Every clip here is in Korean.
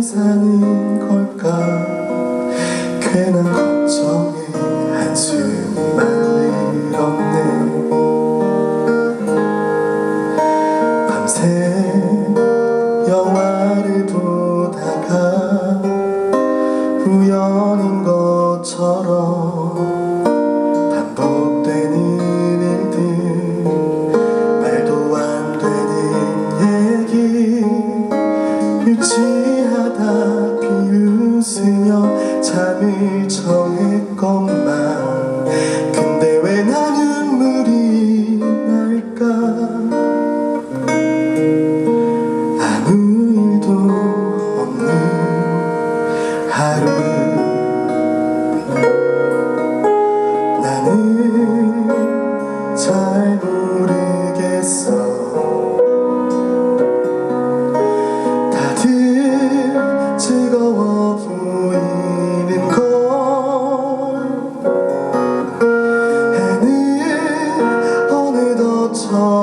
없이 사는 걸까? 괜한 걱정에 한숨만 늘었네. 밤새 영화를 보다가 우연인 것처럼 반복되는 일들 말도 안 되는 얘기 유치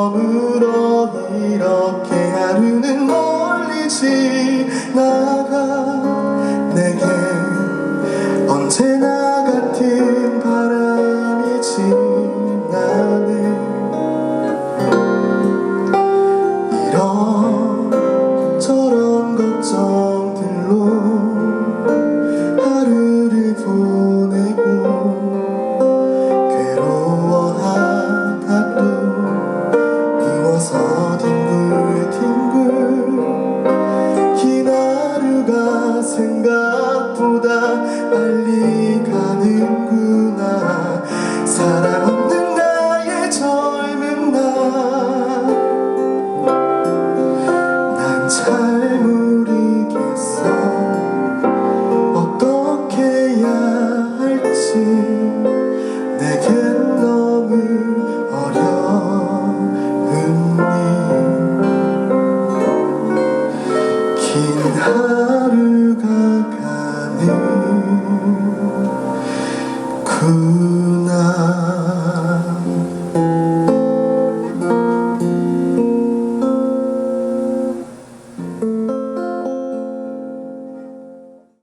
처음으로 이렇게 하루는 멀리 지나가. 내게 언제나 같은 잘 모르겠어. 어떻게 해야 할지.